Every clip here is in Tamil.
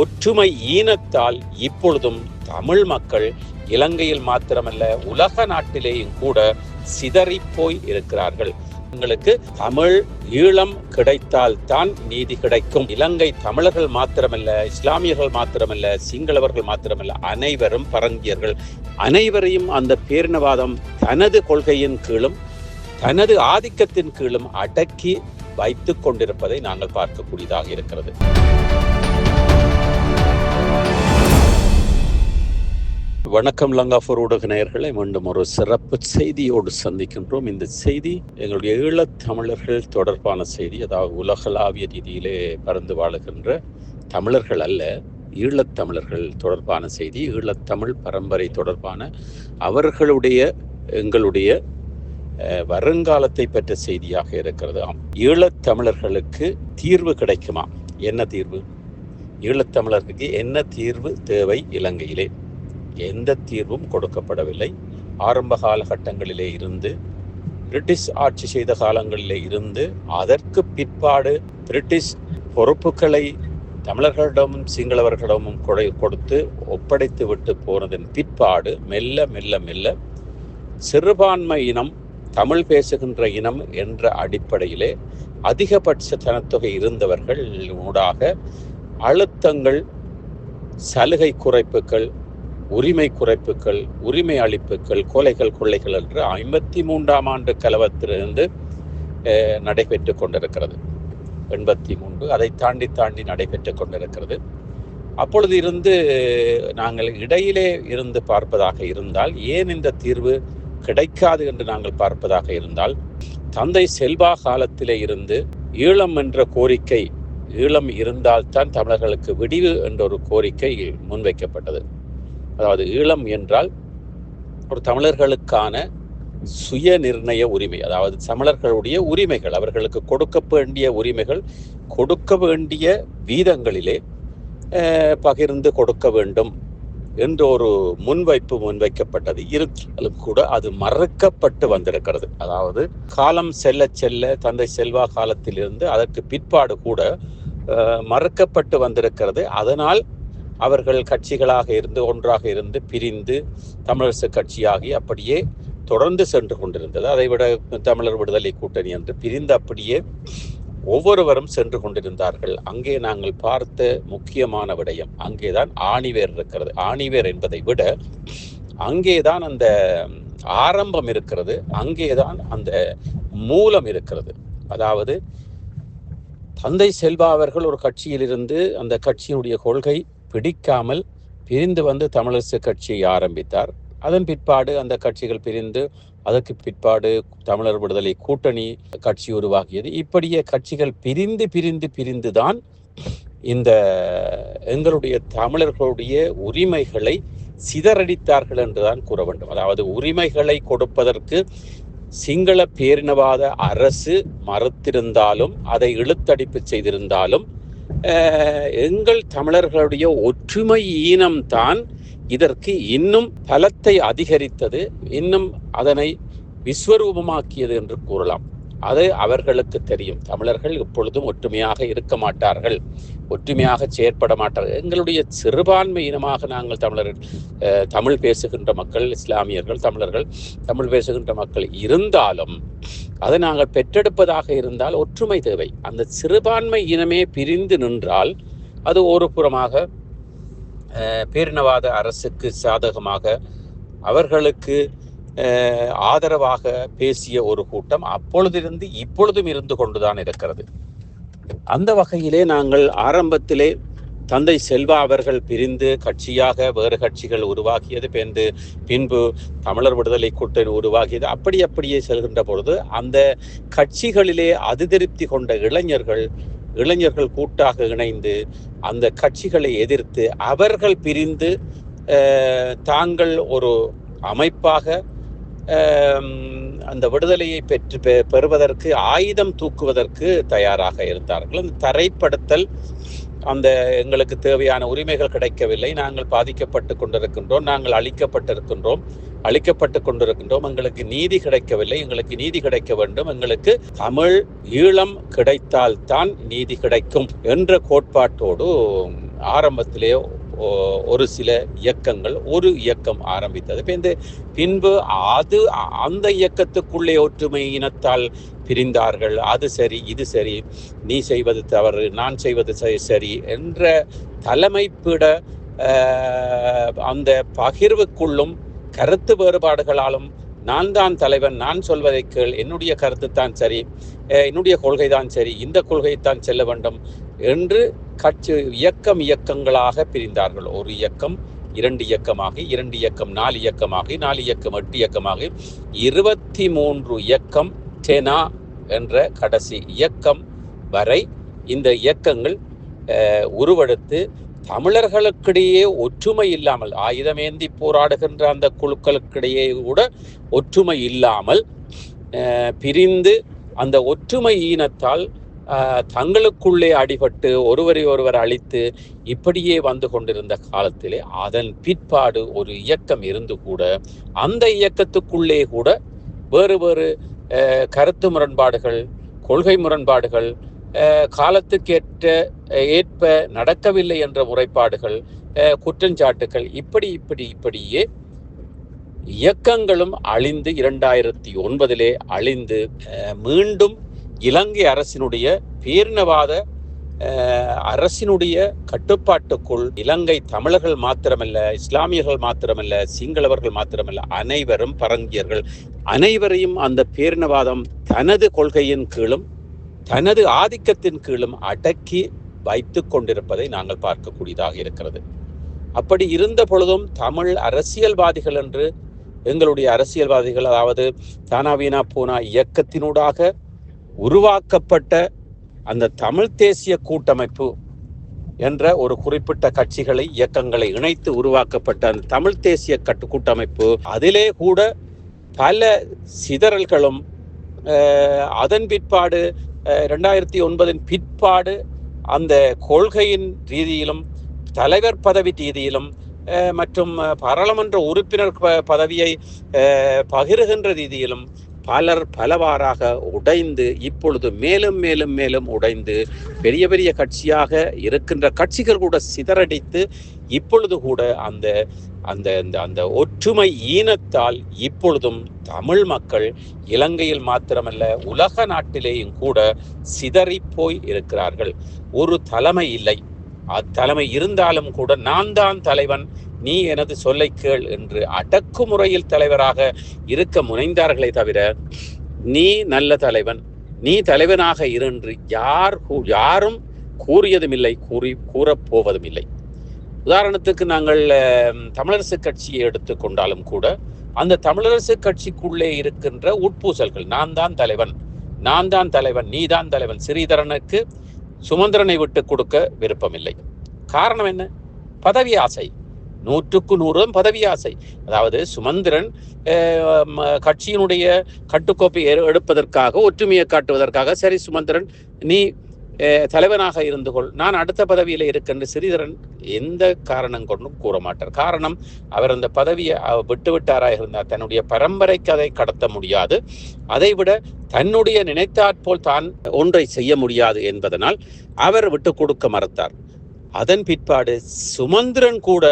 ஒற்றுமை ஈனத்தால் இப்பொழுதும் தமிழ் மக்கள் இலங்கையில் மாத்திரமல்ல உலக நாட்டிலேயும் கூட சிதறிப்போய் இருக்கிறார்கள். உங்களுக்கு தமிழ் ஈழம் கிடைத்தால் தான் நீதி கிடைக்கும். இலங்கை தமிழர்கள் மாத்திரமல்ல இஸ்லாமியர்கள் மாத்திரமல்ல சிங்களவர்கள் மாத்திரமல்ல அனைவரும் பரங்கியர்கள். அனைவரையும் அந்த பேரினவாதம் தனது கொள்கையின் கீழும் தனது ஆதிக்கத்தின் கீழும் அடக்கி வைத்துக் கொண்டிருப்பதை நாங்கள் பார்க்கக்கூடியதாக இருக்கிறது. வணக்கம் லங்காஃபோர் ஊடக நேயர்களை மீண்டும் ஒரு சிறப்பு செய்தியோடு சந்திக்கின்றோம். இந்த செய்தி எங்களுடைய ஈழத்தமிழர்கள் தொடர்பான செய்தி. அதாவது உலகளாவிய ரீதியிலே பறந்து வாழுகின்ற தமிழர்கள் அல்ல ஈழத்தமிழர்கள் தொடர்பான செய்தி ஈழத்தமிழ் பரம்பரை தொடர்பான அவர்களுடைய எங்களுடைய வருங்காலத்தை பெற்ற செய்தியாக இருக்கிறது. ஆம் ஈழத்தமிழர்களுக்கு தீர்வு கிடைக்குமா? என்ன தீர்வு? ஈழத்தமிழர்களுக்கு என்ன தீர்வு தேவை இலங்கையிலே? எந்த தீர்வும் கொடுக்கப்படவில்லை. ஆரம்ப காலகட்டங்களிலே இருந்து பிரிட்டிஷ் ஆட்சி செய்த காலங்களிலே இருந்து அதற்கு பிற்பாடு பிரிட்டிஷ் பொறுப்புகளை தமிழர்களிடமும் சிங்களவர்களிடமும் கொடை கொடுத்து ஒப்படைத்து விட்டு போனதன் பிற்பாடு மெல்ல மெல்ல மெல்ல சிறுபான்மை இனம் தமிழ் பேசுகின்ற இனம் என்ற அடிப்படையிலே அதிகபட்ச ஜனத்தொகை இருந்தவர்கள் ஊடாக அழுத்தங்கள் சலுகை குறைப்புகள் உரிமை குறைப்புகள் உரிமை அளிப்புகள் கொலைகள் கொள்ளைகள் என்று ஐம்பத்தி மூன்றாம் ஆண்டு கலவத்திலிருந்து நடைபெற்று கொண்டிருக்கிறது. எண்பத்தி மூன்று அதை தாண்டி தாண்டி நடைபெற்று கொண்டிருக்கிறது. அப்பொழுது இருந்து நாங்கள் இடையிலே இருந்து பார்ப்பதாக இருந்தால் ஏன் இந்த தீர்வு கிடைக்காது என்று நாங்கள் பார்ப்பதாக இருந்தால் தந்தை செல்வா காலத்திலே இருந்து ஈழம் என்ற கோரிக்கை ஈழம் இருந்தால்தான் தமிழர்களுக்கு விடிவு என்ற ஒரு கோரிக்கை முன்வைக்கப்பட்டது. அதாவது ஈழம் என்றால் ஒரு தமிழர்களுக்கான சுய நிர்ணய உரிமை அதாவது தமிழர்களுடைய உரிமைகள் அவர்களுக்கு கொடுக்க வேண்டிய உரிமைகள் கொடுக்க வேண்டிய வீதங்களிலே பகிர்ந்து கொடுக்க வேண்டும் என்ற ஒரு முன்வைப்பு முன்வைக்கப்பட்டது. இருந்தாலும் கூட அது மறுக்கப்பட்டு வந்திருக்கிறது. அதாவது காலம் செல்ல செல்ல தந்தை செல்வா காலத்திலிருந்து அதற்கு பிற்பாடு கூட மறுக்கப்பட்டு வந்திருக்கிறது. அதனால் அவர்கள் கட்சிகளாக இருந்து ஒன்றாக இருந்து பிரிந்து தமிழரசு கட்சியாகி அப்படியே தொடர்ந்து சென்று கொண்டிருந்தது. அதைவிட தமிழர் விடுதலை கூட்டணி என்று பிரிந்து அப்படியே ஒவ்வொருவரும் சென்று கொண்டிருந்தார்கள். அங்கே நாங்கள் பார்த்த முக்கியமான விடயம் அங்கேதான் ஆணிவேர் இருக்கிறது. ஆணிவேர் என்பதை விட அங்கேதான் அந்த ஆரம்பம் இருக்கிறது. அங்கேதான் அந்த மூலம் இருக்கிறது. அதாவது தந்தை செல்வா அவர்கள் ஒரு கட்சியிலிருந்து அந்த கட்சியினுடைய கொள்கை பிடிக்காமல் பிரிந்து வந்து தமிழரசு கட்சியை ஆரம்பித்தார். அதன் பிற்பாடு அந்த கட்சிகள் பிரிந்து அதற்கு பிற்பாடு தமிழர் விடுதலை கூட்டணி கட்சி உருவாகியது. இப்படியே கட்சிகள் பிரிந்து பிரிந்து பிரிந்து தான் இந்த எங்களுடைய தமிழர்களுடைய உரிமைகளை சிதறடித்தார்கள் என்றுதான் கூற வேண்டும். அதாவது உரிமைகளை கொடுப்பதற்கு சிங்கள பேரினவாத அரசு மறுத்திருந்தாலும் அதை இழுத்தடிப்பு செய்திருந்தாலும் எங்கள் தமிழர்களுடைய ஒற்றுமை ஈனம்தான் இதற்கு இன்னும் பலத்தை அதிகரித்தது இன்னும் அதனை விஸ்வரூபமாக்கியது என்று கூறலாம். அது அவர்களுக்கு தெரியும். தமிழர்கள் இப்பொழுதும் ஒற்றுமையாக இருக்க மாட்டார்கள். ஒற்றுமையாக செயற்பட மாட்டார்கள். எங்களுடைய சிறுபான்மை இனமாக நாங்கள் தமிழர் தமிழ் பேசுகின்ற மக்கள் இஸ்லாமியர்கள் தமிழர்கள் தமிழ் பேசுகின்ற மக்கள் இருந்தாலும் அதை நாங்கள் பெற்றெடுப்பதாக இருந்தால் ஒற்றுமை தேவை. அந்த சிறுபான்மை இனமே பிரிந்து நின்றால் அது ஒரு புறமாக பேரினவாத அரசுக்கு சாதகமாக அவர்களுக்கு ஆதரவாக பேசிய ஒரு கூட்டம் அப்பொழுதிருந்து இப்பொழுதும் இருந்து கொண்டுதான் இருக்கிறது. அந்த வகையிலே நாங்கள் ஆரம்பத்திலே தந்தை செல்வா அவர்கள் பிரிந்து கட்சியாக வேறு கட்சிகள் உருவாக்கியது பின்பு பின்பு தமிழர் விடுதலை கூட்டணி உருவாகியது அப்படி அப்படியே செல்கின்ற பொழுது அந்த கட்சிகளிலே அதிருப்தி கொண்ட இளைஞர்கள் இளைஞர்கள் கூட்டாக இணைந்து அந்த கட்சிகளை எதிர்த்து அவர்கள் பிரிந்து தாங்கள் ஒரு அமைப்பாக அந்த விடுதலையை பெற்று பெ- பெறுவதற்கு ஆயுதம் தூக்குவதற்கு தயாராக இருந்தார்கள். அந்த தரைப்படுத்தல் அந்த எங்களுக்கு தேவையான உரிமைகள் கிடைக்கவில்லை. நாங்கள் பாதிக்கப்பட்டு கொண்டிருக்கின்றோம். நாங்கள் அழிக்கப்பட்டிருக்கின்றோம். அழிக்கப்பட்டு கொண்டிருக்கின்றோம். எங்களுக்கு நீதி கிடைக்கவில்லை. எங்களுக்கு நீதி கிடைக்க வேண்டும். எங்களுக்கு தமிழ் ஈழம் கிடைத்தால்தான் நீதி கிடைக்கும் என்ற கோட்பாட்டோடு ஆரம்பத்திலே ஒரு சில இயக்கங்கள் ஒரு இயக்கம் ஆரம்பித்தது. இந்த பின்பு அது அந்த இயக்கத்துக்குள்ளே ஒற்றுமை இனத்தால் பிரிந்தார்கள். அது சரி இது சரி நீ செய்வது தவறு நான் செய்வது சரி என்ற தலைமைப்பிட அந்த பகிர்வுக்குள்ளும் கருத்து வேறுபாடுகளாலும் நான் தான் தலைவன் நான் சொல்வதை கேள் என்னுடைய கருத்து தான் சரி என்னுடைய கொள்கை தான் சரி இந்த கொள்கை தான் செல்ல வேண்டும் என்று கட்சி இயக்கம் இயக்கங்களாக பிரிந்தார்கள். ஒரு இயக்கம் இரண்டு இயக்கமாகி இரண்டு இயக்கம் நாலு இயக்கமாகி நாலு இயக்கம் எட்டு இயக்கமாகி இருபத்தி மூன்று இயக்கம் டெனா என்ற கடைசி இயக்கம் வரை இந்த இயக்கங்கள் உருவெடுத்து தமிழர்களுக்கிடையே ஒற்றுமை இல்லாமல் ஆயுதமேந்தி போராடுகின்ற அந்த குழுக்களுக்கிடையே கூட ஒற்றுமை இல்லாமல் பிரிந்து அந்த ஒற்றுமை ஈனத்தால் தங்களுக்குள்ளே அடிபட்டு ஒருவரை ஒருவர் அழித்து இப்படியே வந்து கொண்டிருந்த காலத்திலே அதன் பிற்பாடு ஒரு இயக்கம் இருந்து கூட அந்த இயக்கத்துக்குள்ளே கூட வேறு வேறு கருத்து முரண்பாடுகள் கொள்கை முரண்பாடுகள் காலத்துக்கேற்ற ஏற்ப நடக்கவில்லை என்ற முறைப்பாடுகள் குற்றஞ்சாட்டுகள் இப்படி இப்படி இப்படியே இயக்கங்களும் அழிந்து இரண்டாயிரத்தி ஒன்பதிலே அழிந்து மீண்டும் இலங்கை அரசினுடைய பேரினவாத அரசினுடைய கட்டுப்பாட்டுக்குள் இலங்கை தமிழர்கள் மாத்திரமல்ல இஸ்லாமியர்கள் மாத்திரமல்ல சிங்களவர்கள் மாத்திரமல்ல அனைவரும் பரங்கியர்கள். அனைவரையும் அந்த பேரினவாதம் தனது கொள்கையின் கீழும் தனது ஆதிக்கத்தின் கீழும் அடக்கி வைத்து கொண்டிருப்பதை நாங்கள் பார்க்கக்கூடியதாக இருக்கிறது. அப்படி இருந்த பொழுதும் தமிழ் அரசியல்வாதிகள் என்று எங்களுடைய அரசியல்வாதிகள் அதாவது தானாவீனா பூனா இயக்கத்தினூடாக உருவாக்கப்பட்ட அந்த தமிழ் தேசிய கூட்டமைப்பு என்ற ஒரு குறிப்பிட்ட கட்சிகளை இயக்கங்களை இணைத்து உருவாக்கப்பட்ட அந்த தமிழ் தேசிய கட்டு கூட்டமைப்பு அதிலே கூட பல சிதறல்களும் அதன் பிற்பாடு ரெண்டாயிரத்தி ஒன்பதின் பிற்பாடு அந்த கொள்கையின் ரீதியிலும் தலைவர் பதவி ரீதியிலும் மற்றும் பாராளுமன்ற உறுப்பினர் ப- பதவியை பகிர்கின்ற ரீதியிலும் பலர் பலவாறாக உடைந்து இப்பொழுது மேலும் மேலும் மேலும் உடைந்து பெரிய பெரிய கட்சியாக இருக்கின்ற கட்சிகள் கூட சிதறடித்து இப்பொழுது கூட அந்த அந்த அந்த அந்த ஒற்றுமை ஈனத்தால் இப்பொழுதும் தமிழ் மக்கள் இலங்கையில் மாத்திரமல்ல உலக நாட்டிலேயும் கூட சிதறி போய் இருக்கிறார்கள். ஒரு தலைமை இல்லை. அத்தலைமை இருந்தாலும் கூட நான் தான் தலைவன் நீ எனது சொல்லை கேள் என்று அடக்குமுறையில் தலைவராக இருக்க முனைந்தார்களே தவிர நீ நல்ல தலைவன். நீ தலைவனாக இருந்து யார் யாரும் கூறியதும் இல்லை கூறி கூறப்போவதும் இல்லை உதாரணத்துக்கு நாங்கள் தமிழரசு கட்சியை எடுத்துக்கொண்டாலும் கூட அந்த தமிழரசு கட்சிக்குள்ளே இருக்கின்ற உட்பூசல்கள் நான் தான் தலைவன் நான் தான் தலைவன் நீ தான் தலைவன் ஸ்ரீதரனுக்கு சுமந்திரனை விட்டு கொடுக்க விருப்பமில்லை. காரணம் என்ன? பதவி ஆசை. நூற்றுக்கு நூறு பதவி ஆசை அதாவது சுமந்திரன் ம- கட்சியினுடைய கட்டுக்கோப்பை எடுப்பதற்காக ஒற்றுமையை காட்டுவதற்காக சரி சுமந்திரன் நீ தலைவனாக இருந்து கொள். நான் அடுத்த பதவியில் இருக்கின்ற சிறிதரன் எந்த காரணம் கொண்டும் கூற மாட்டார். காரணம் அவர் அந்த பதவியை விட்டுவிட்டாராக விட்டு விட்டாராக இருந்தார் தன்னுடைய பரம்பரைக்கு அதை கடத்த முடியாது. அதைவிட தன்னுடைய நினைத்தாற்போல் தான் ஒன்றை செய்ய முடியாது என்பதனால் அவர் விட்டு கொடுக்க மறுத்தார். அதன் பிற்பாடு சுமந்திரன் கூட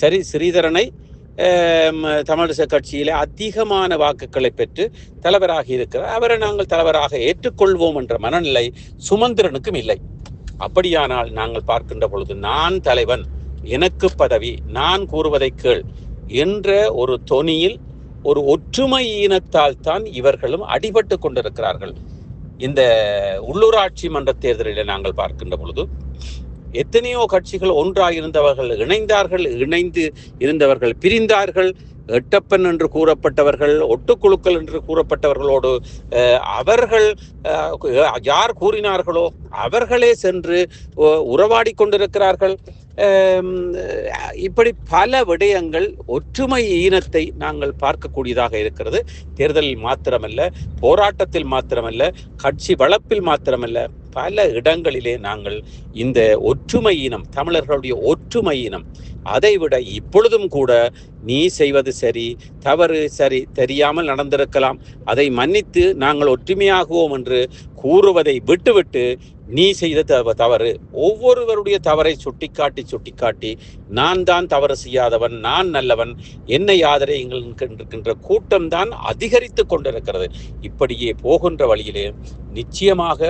சரி ஸ்ரீதரனை தமிழிசை கட்சியிலே அதிகமான வாக்குகளை பெற்று தலைவராக இருக்கிறார். அவரை நாங்கள் தலைவராக ஏற்றுக்கொள்வோம் என்ற மனநிலை சுமந்திரனுக்கும் இல்லை. அப்படியானால் நாங்கள் பார்க்கின்ற பொழுது நான் தலைவன் எனக்கு பதவி நான் கூறுவதை கேள் என்ற ஒரு தொனியில் ஒரு ஒற்றுமை இனத்தால் தான் இவர்களும் அடிபட்டு கொண்டிருக்கிறார்கள். இந்த உள்ளூராட்சி மன்ற தேர்தலில் நாங்கள் பார்க்கின்ற பொழுது எத்தனையோ கட்சிகள் ஒன்றாக இருந்தவர்கள் இணைந்தார்கள் இணைந்து இருந்தவர்கள் பிரிந்தார்கள். எட்டப்பன் என்று கூறப்பட்டவர்கள் ஒட்டுக்குழுக்கள் என்று கூறப்பட்டவர்களோடு அவர்கள் யார் கூறினார்களோ அவர்களே சென்று உறவாடி கொண்டிருக்கிறார்கள். இப்படி பல விடயங்கள் ஒற்றுமை ஈனத்தை நாங்கள் பார்க்கக்கூடியதாக இருக்கிறது. தேர்தலில் மாத்திரமல்ல போராட்டத்தில் மாத்திரமல்ல கட்சி வளர்ப்பில் மாத்திரமல்ல பல இடங்களிலே நாங்கள் இந்த ஒற்றுமை இனம் தமிழர்களுடைய ஒற்றுமை இனம் அதைவிட இப்பொழுதும் கூட நீ செய்வது சரி தவறு சரி தெரியாமல் நடந்திருக்கலாம். அதை மன்னித்து நாங்கள் ஒற்றுமையாகுவோம் என்று கூறுவதை விட்டுவிட்டு நீ செய்த தவ- தவறு. ஒவ்வொருவருடைய தவறை சுட்டிக்காட்டி சுட்டிக்காட்டி நான் தான் தவறு செய்யாதவன் நான் நல்லவன் என்னை யாதரையுங்கள் என்கின்ற கூட்டம் தான் அதிகரித்து கொண்டிருக்கிறது. இப்படியே போகின்ற வழியிலே நிச்சயமாக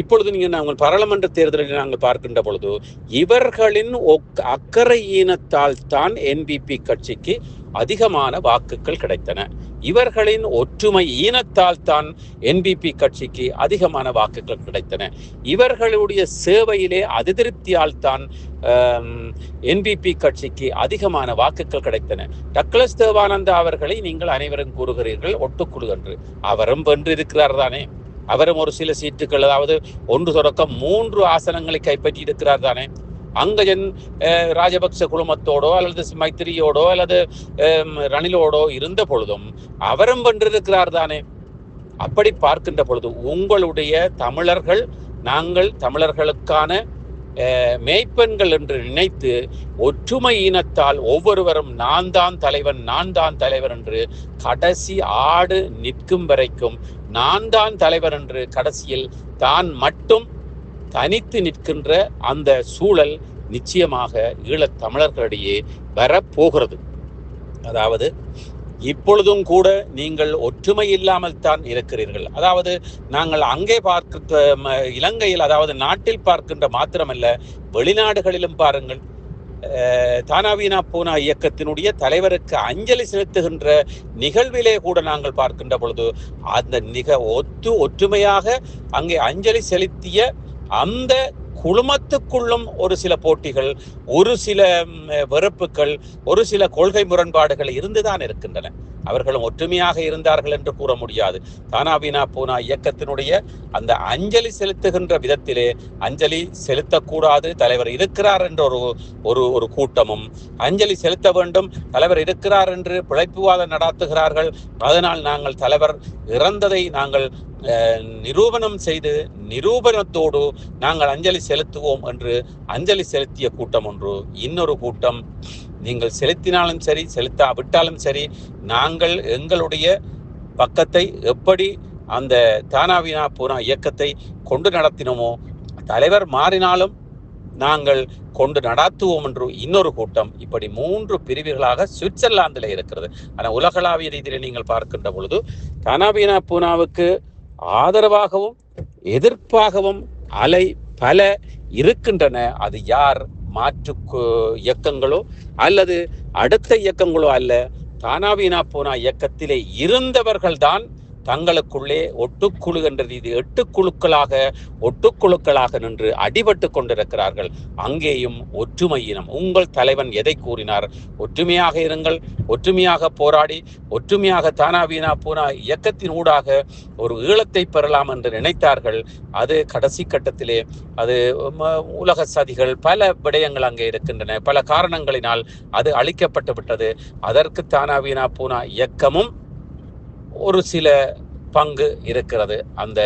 இப்பொழுது நீங்கள் நாங்கள் பாராளுமன்ற தேர்தலில் நாங்கள் பார்க்கின்ற பொழுது இவர்களின் ஒக்- அக்கறை ஈனத்தால் தான் என்பிபி கட்சிக்கு அதிகமான வாக்குகள் கிடைத்தன. இவர்களின் ஒற்றுமை ஈனத்தால் தான் என்பிபி கட்சிக்கு அதிகமான வாக்குகள் கிடைத்தன. இவர்களுடைய சேவையிலே அதிருப்தியால் தான் என்பிபி கட்சிக்கு அதிகமான வாக்குகள் கிடைத்தன. டக்ளஸ் தேவானந்தா அவர்களை நீங்கள் அனைவரும் கூறுகிறீர்கள் ஒட்டுக்குழு என்று அவரும் வென்றிருக்கிறார் தானே. அவரும் ஒரு சில சீட்டுகள் அதாவது ஒன்று தொடக்கம் மூன்று ஆசனங்களை கைப்பற்றி இருக்கிறார் தானே. அங்கஜன் ராஜபக்ச குழுமத்தோடோ அல்லது மைத்திரியோடோ அல்லது ரணிலோடோ இருந்த பொழுதும் அவரும் வென்றிருக்கிறார் தானே. அப்படி பார்க்கின்ற பொழுது உங்களுடைய தமிழர்கள் நாங்கள் தமிழர்களுக்கான மேய்ப்பெண்கள் என்று நினைத்து ஒற்றுமை இனத்தால் ஒவ்வொருவரும் நான் தான் தலைவன் நான் தான் தலைவர் என்று கடைசி ஆடு நிற்கும் வரைக்கும் நான் தான் தலைவர் என்று கடைசியில் தான் மட்டும் தனித்து நிற்கின்ற அந்த சூழல் நிச்சயமாக ஈழத் தமிழர்களிடையே வரப்போகிறது. அதாவது இப்பொழுதும் கூட நீங்கள் ஒற்றுமை இல்லாமல் தான் இருக்கிறீர்கள். அதாவது நாங்கள் அங்கே பார்க்க ம, இலங்கையில் அதாவது நாட்டில் பார்க்கின்ற மாத்திரமல்ல வெளிநாடுகளிலும் பாருங்கள். தானாவீனா பூனா இயக்கத்தினுடைய தலைவருக்கு அஞ்சலி செலுத்துகின்ற நிகழ்விலே கூட நாங்கள் பார்க்கின்ற பொழுது அந்த நிக ஒத்து ஒற்றுமையாக அங்கே அஞ்சலி செலுத்திய அந்த குழுமத்துக்குள்ளும் ஒரு சில போட்டிகள் ஒரு சில வெறுப்புகள் ஒரு சில கொள்கை முரண்பாடுகள் இருந்துதான் இருக்கின்றன. அவர்களும் ஒற்றுமையாக இருந்தார்கள் என்று கூற முடியாது. தானாபினா பூனா இயக்கத்தினுடைய அந்த அஞ்சலி செலுத்துகின்ற விதத்திலே அஞ்சலி செலுத்தக்கூடாது. தலைவர் இருக்கிறார் என்ற ஒரு ஒரு ஒரு கூட்டமும் அஞ்சலி செலுத்த வேண்டும் தலைவர் இருக்கிறார் என்று பிழைப்புவாதம் நடாத்துகிறார்கள். அதனால் நாங்கள் தலைவர் இறந்ததை நாங்கள் நிரூபணம் செய்து நிரூபணத்தோடு நாங்கள் அஞ்சலி செலுத்துவோம் என்று அஞ்சலி செலுத்திய கூட்டம் ஒன்று. இன்னொரு கூட்டம் நீங்கள் செலுத்தினாலும் சரி செலுத்தாவிட்டாலும் சரி நாங்கள் எங்களுடைய பக்கத்தை எப்படி அந்த தானாவினா பூனா இயக்கத்தை கொண்டு நடத்தினோமோ தலைவர் மாறினாலும் நாங்கள் கொண்டு நடாத்துவோம் என்று இன்னொரு கூட்டம். இப்படி மூன்று பிரிவுகளாக சுவிட்சர்லாந்தில் இருக்கிறது. ஆனால் உலகளாவிய ரீதியில் நீங்கள் பார்க்கின்ற பொழுது தானாபீனா பூனாவுக்கு ஆதரவாகவும் எதிர்ப்பாகவும் அலை பல இருக்கின்றன. அது யார்? மாற்று இயக்கங்களோ அல்லது அடுத்த இயக்கங்களோ அல்ல. தானாவினா போனா இயக்கத்திலே இருந்தவர்கள்தான் தங்களுக்குள்ளே ஒட்டுக்குழு என்ற ரீதி எட்டு குழுக்களாக ஒட்டுக்குழுக்களாக நின்று அடிபட்டு கொண்டிருக்கிறார்கள். அங்கேயும் ஒற்றுமை இனம். உங்கள் தலைவன் எதை கூறினார்? ஒற்றுமையாக இருங்கள் ஒற்றுமையாக போராடி ஒற்றுமையாக தானா வீணா பூனா இயக்கத்தின் ஊடாக ஒரு ஈழத்தை பெறலாம் என்று நினைத்தார்கள். அது கடைசி கட்டத்திலே அது உலக சதிகள் பல விடயங்கள் அங்கே இருக்கின்றன. பல காரணங்களினால் அது அழிக்கப்பட்டு விட்டது. அதற்கு தானாவீனா பூனா இயக்கமும் ஒரு சில பங்கு இருக்கிறது. அந்த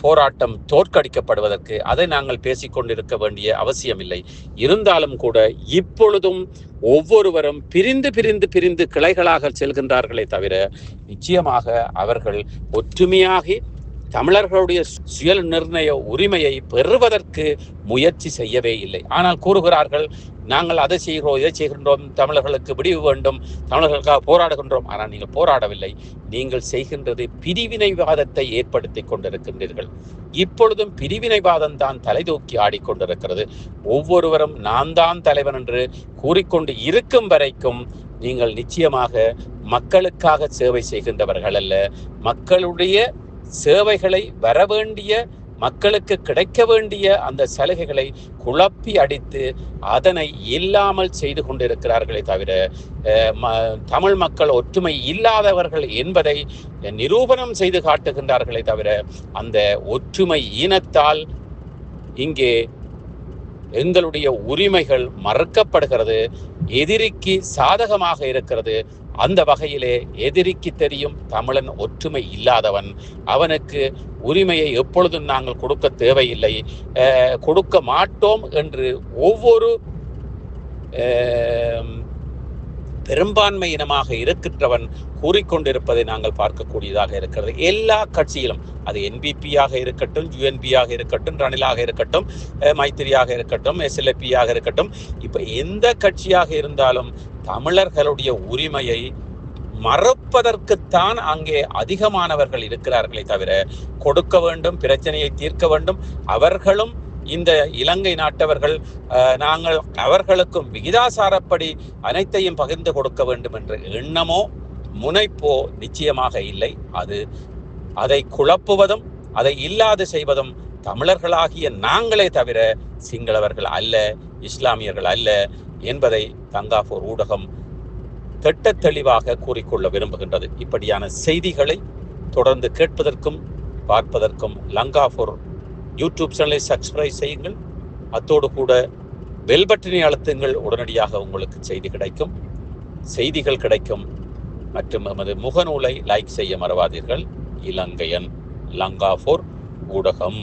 போராட்டம் தோற்கடிக்கப்படுவதற்கு அதை நாங்கள் பேசிக்கொண்டிருக்க வேண்டிய அவசியமில்லை. இருந்தாலும் கூட இப்பொழுதும் ஒவ்வொருவரும் பிரிந்து பிரிந்து பிரிந்து கிளைகளாக செல்கின்றார்களே தவிர நிச்சயமாக அவர்கள் ஒற்றுமையாகி தமிழர்களுடைய சுய நிர்ணய உரிமையை பெறுவதற்கு முயற்சி செய்யவே இல்லை. ஆனால் கூறுகிறார்கள் நாங்கள் அதை செய்கிறோம் இதை செய்கின்றோம் தமிழர்களுக்கு விடிவு வேண்டும் தமிழர்களுக்காக போராடுகின்றோம். ஆனால் நீங்கள் போராடவில்லை. நீங்கள் செய்கின்றது பிரிவினைவாதத்தை ஏற்படுத்தி கொண்டிருக்கின்றீர்கள். இப்பொழுதும் பிரிவினைவாதம் தான் தலை தூக்கி ஆடிக்கொண்டிருக்கிறது. ஒவ்வொருவரும் நான் தான் தலைவன் என்று கூறிக்கொண்டு இருக்கும் வரைக்கும் நீங்கள் நிச்சயமாக மக்களுக்காக சேவை செய்கின்றவர்கள் அல்ல. மக்களுடைய சேவைகளை வரவேண்டிய மக்களுக்கு கிடைக்க வேண்டிய அந்த சலுகைகளை குழப்பி அடித்து அதனை இல்லாமல் செய்து கொண்டிருக்கிறார்களே தவிர ம- தமிழ் மக்கள் ஒற்றுமை இல்லாதவர்கள் என்பதை நிரூபணம் செய்து காட்டுகின்றார்களே தவிர அந்த ஒற்றுமை ஈனத்தால் இங்கே எங்களுடைய உரிமைகள் மறுக்கப்படுகிறது எதிரிக்கு சாதகமாக இருக்கிறது அந்த வகையிலே எதிரிக்கு தெரியும் தமிழன் ஒற்றுமை இல்லாதவன். அவனுக்கு உரிமையை எப்பொழுதும் நாங்கள் கொடுக்க தேவையில்லை. கொடுக்க மாட்டோம் என்று ஒவ்வொரு பெரும்பான்மை இனமாக இருக்கின்றவன் கூறிக்கொண்டிருப்பதை நாங்கள் பார்க்கக்கூடியதாக இருக்கிறது. எல்லா கட்சியிலும் அது என்பிபியாக இருக்கட்டும் யுஎன்பியாக இருக்கட்டும் ரணிலாக இருக்கட்டும் மைத்திரியாக இருக்கட்டும் எஸ்எல்பியாக இருக்கட்டும் இப்போ எந்த கட்சியாக இருந்தாலும் தமிழர்களுடைய உரிமையை மறப்பதற்குத்தான் அங்கே அதிகமானவர்கள் இருக்கிறார்களே தவிர கொடுக்க வேண்டும் பிரச்சனையை தீர்க்க வேண்டும் அவர்களும் இந்த இலங்கை நாட்டவர்கள் நாங்கள் அவர்களுக்கும் விகிதாசாரப்படி அனைத்தையும் பகிர்ந்து கொடுக்க வேண்டும் என்ற எண்ணமோ முனைப்போ நிச்சயமாக இல்லை. அது அதை குழப்புவதும் அதை இல்லாது செய்வதும் தமிழர்களாகிய நாங்களே தவிர சிங்களவர்கள் அல்ல இஸ்லாமியர்கள் அல்ல என்பதை தங்காபூர் ஊடகம் திட்ட தெளிவாக கூறிக்கொள்ள விரும்புகின்றது. இப்படியான செய்திகளை தொடர்ந்து கேட்பதற்கும் பார்ப்பதற்கும் லங்காபூர் யூடியூப் சேனலை சப்ஸ்கிரைப் செய்யுங்கள். அத்தோடு கூட பெல் பட்டனை அழுத்துங்கள். உடனடியாக உங்களுக்கு செய்தி கிடைக்கும். செய்திகள் கிடைக்கும். மற்றும் எமது முகநூலை லைக் செய்ய மறவாதீர்கள். இலங்கையன் லங்காபூர் ஊடகம்.